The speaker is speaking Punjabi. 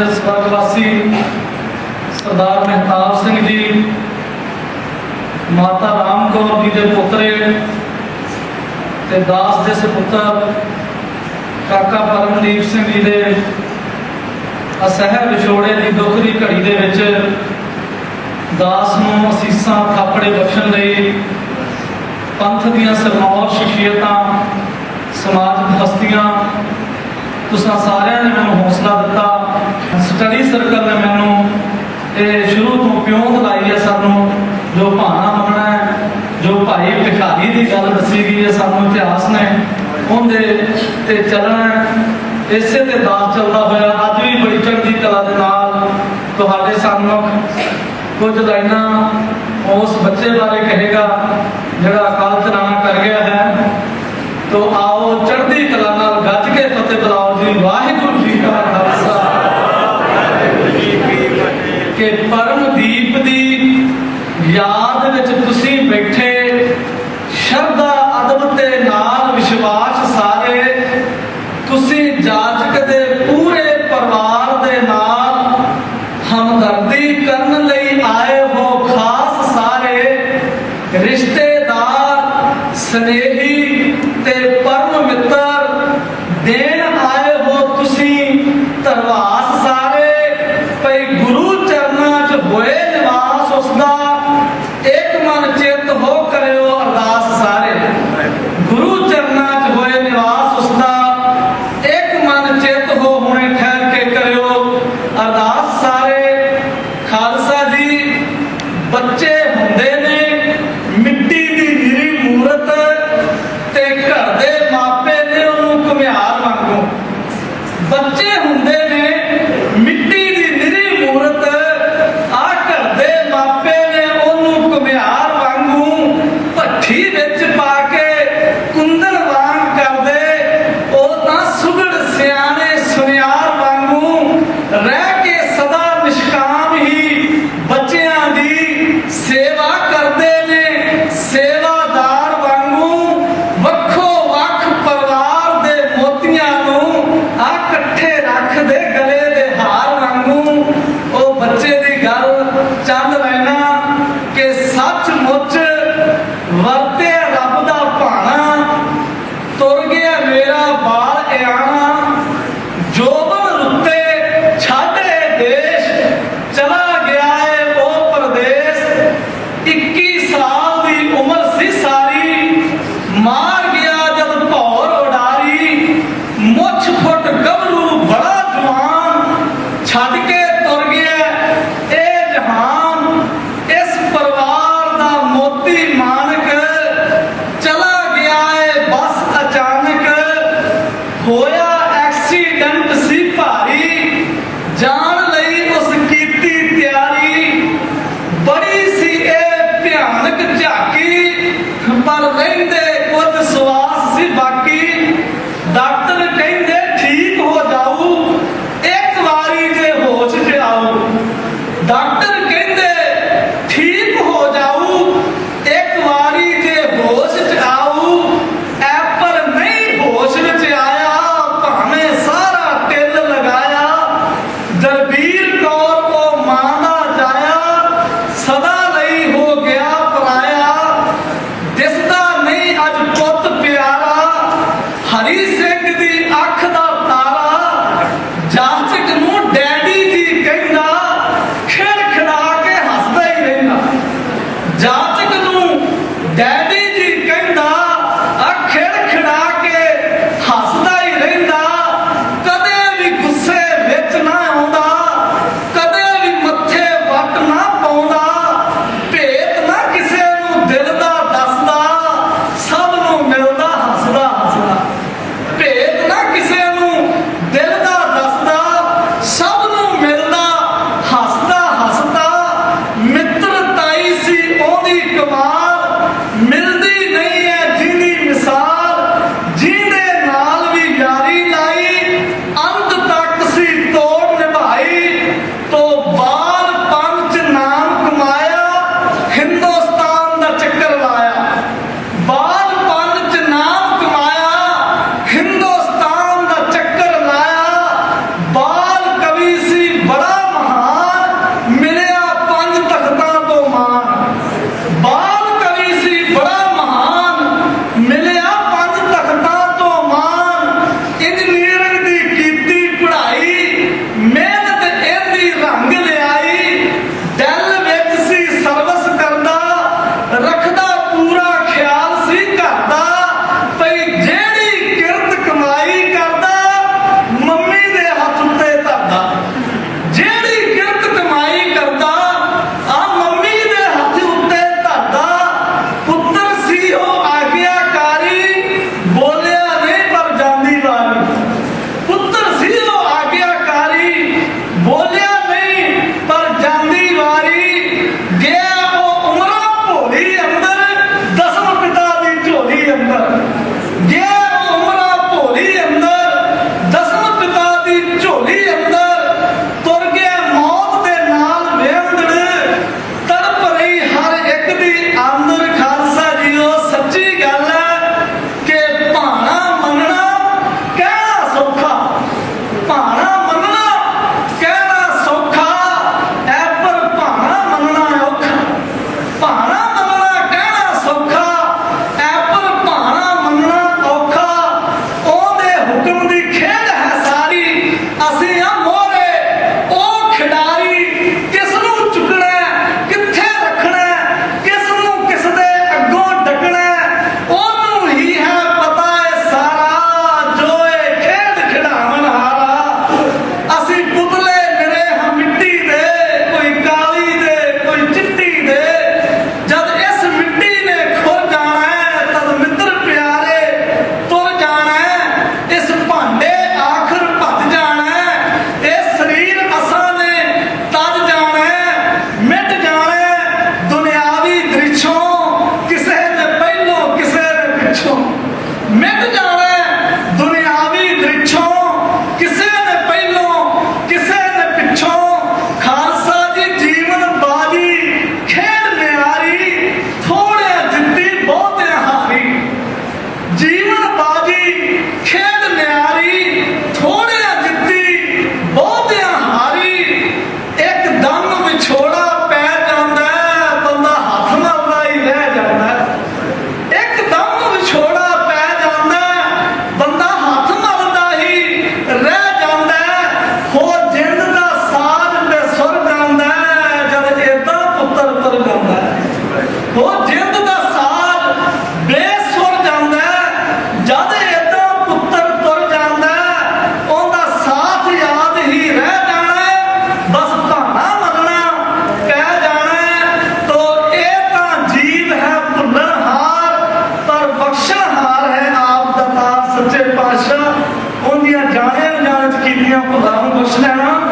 ਅੱਜ ਸਵਰਗ ਵਾਸੀ ਸਰਦਾਰ ਮਹਿਤਾਬ ਸਿੰਘ ਜੀ, ਮਾਤਾ ਰਾਮ ਕੌਰ ਜੀ ਦੇ ਪੁੱਤਰੇ ਤੇ ਦਾਸ ਦੇ ਸੁਪੁੱਤਰ ਕਾਕਾ ਪਰਮਦੀਪ ਸਿੰਘ ਜੀ ਦੇ ਅਸਹਿ ਵਿਛੋੜੇ ਦੀ ਦੁੱਖ ਦੀ ਘੜੀ ਦੇ ਵਿੱਚ ਦਾਸ ਨੂੰ ਅਸੀਸਾਂ, ਥਾਪੜੇ ਬਖਸ਼ਣ ਲਈ ਪੰਥ ਦੀਆਂ ਸਰਮੌਰ ਸ਼ਖਸੀਅਤਾਂ, ਸਮਾਜ ਹਸਤੀਆਂ ਤੁਸੀਂ ਸਾਰਿਆਂ ਨੇ ਮੈਨੂੰ ਹੌਸਲਾ ਦਿੱਤਾ। ਸਟੱਡੀ ਸਰਕਲ ਨੇ ਮੈਨੂੰ ਇਹ ਸ਼ੁਰੂ ਤੋਂ ਪਿਉਂ ਲਾਈ ਹੈ ਸਾਨੂੰ, ਜੋ ਭਾਣਾ ਮੰਗਣਾ ਹੈ, ਜੋ ਭਾਈ ਭਿਖਾਰੀ ਦੀ ਗੱਲ ਦੱਸੀ ਗਈ ਹੈ, ਸਾਨੂੰ ਇਤਿਹਾਸ ਨੇ ਉਹਦੇ ਤੇ ਚੱਲਣਾ ਇਸੇ ਤੇ ਦਾਸ ਚੱਲਦਾ ਹੋਇਆ, ਅੱਜ ਵੀ ਬੜੀ ਚੜ੍ਹਦੀ ਕਲਾ ਦੇ ਨਾਲ ਤੁਹਾਡੇ ਸਾਹਮਣੇ ਕੁਝ ਲਾਈਨਾਂ ਉਸ ਬੱਚੇ ਬਾਰੇ ਕਹੇਗਾ, ਜਿਹੜਾ Bolsonaro.